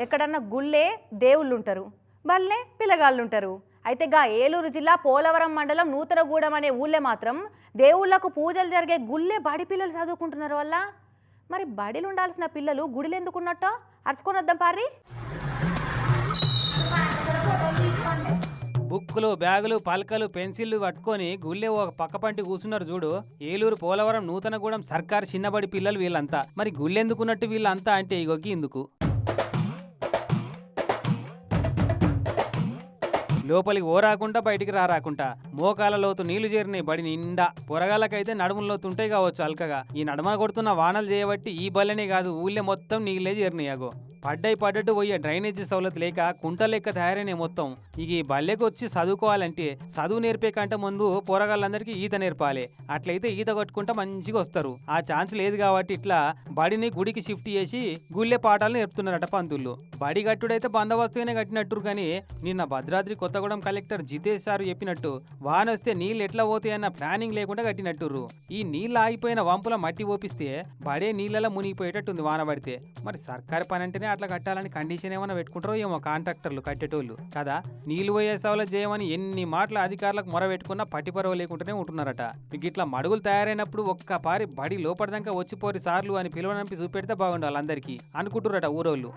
ఎక్కడన్నా గుళ్ళే దేవుళ్ళు ఉంటారు బల్లే పిల్లగాళ్ళు ఉంటారు అయితే గా ఏలూరు జిల్లా పోలవరం మండలం నూతనగూడెం అనే ఊళ్ళే మాత్రం దేవుళ్ళకు పూజలు జరిగే గుళ్ళే బడి పిల్లలు చదువుకుంటున్నారు వల్ల మరి బడిలు ఉండాల్సిన పిల్లలు గుడిలు ఎందుకున్నట్టో అరుచుకొని వద్దాం పారి బుక్కులు బ్యాగులు పలకలు పెన్సిళ్ళు పట్టుకొని గుళ్ళే ఒక పక్క పంటి కూర్చున్నారు చూడు. ఏలూరు పోలవరం నూతనగూడెం సర్కార్ చిన్నబడి పిల్లలు వీళ్ళంతా. మరి గుళ్ళెందుకున్నట్టు వీళ్ళంతా అంటే ఇగొగ్గి ఇందుకు. లోపలికి ఓ రాకుండా బయటికి రా రాకుండా మోకాల లోతు నీళ్ళు చేరినాయి బడి నిండా పొరగాలకైతే నడుముల లోతు ఉంటాయి కావచ్చు అల్కగా. ఈ నడమ కొడుతున్న వానలు చేయబట్టి ఈ బల్లనే కాదు ఊళ్ళే మొత్తం నీళ్ళే చేరినాయి అగో. పడ్డాయి పడ్డట్టు పోయే డ్రైనేజీ సౌలత్ లేక కుంట లెక్క తయారైన మొత్తం. ఇక ఈ బల్లెకి వచ్చి చదువుకోవాలంటే చదువు నేర్పే కంటే ముందు పోరగాళ్ళందరికీ ఈత నేర్పాలి. అట్లయితే ఈత కొట్టుకుంటే మంచిగా వస్తారు. ఆ ఛాన్స్ లేదు కాబట్టి ఇట్లా బడిని గుడికి షిఫ్ట్ చేసి గుళ్ళే పాఠాలు నేర్పుతున్నారట పంతుళ్ళు బడి కట్టుడైతే బందోబస్తుగానే కట్టినట్టు కానీ నిన్న భద్రాద్రి కొత్తగూడెం కలెక్టర్ జితేష్ సారు చెప్పినట్టు వాన వస్తే నీళ్ళు ఎట్లా పోతాయన్న ప్లానింగ్ లేకుండా కట్టినట్టురు. ఈ నీళ్ళు ఆగిపోయిన వంపుల మట్టి ఓపిస్తే బడే నీళ్ళలో మునిగిపోయేటట్టుంది వాన పడితే. మరి సర్కారు పని అంటేనే అట్లా కట్టాలని కండిషన్ ఏమైనా పెట్టుకుంటారో ఏమో కాంట్రాక్టర్లు కట్టేటోళ్ళు. కదా? నీళ్ళు పోయే సవలత్ చేయమని ఎన్ని మాటలు అధికారులకు మొర పెట్టుకున్నా పట్టిపరవ లేకుండానే ఉంటున్నారట. మీకు ఇట్లా మడుగులు తయారైనప్పుడు ఒక్క పారి బడి లోపడదాకా వచ్చిపోరి సార్లు అని పిలువనంపి చూపెడితే బాగుండు వాళ్ళందరికీ అనుకుంటున్నారట ఊరోళ్ళు.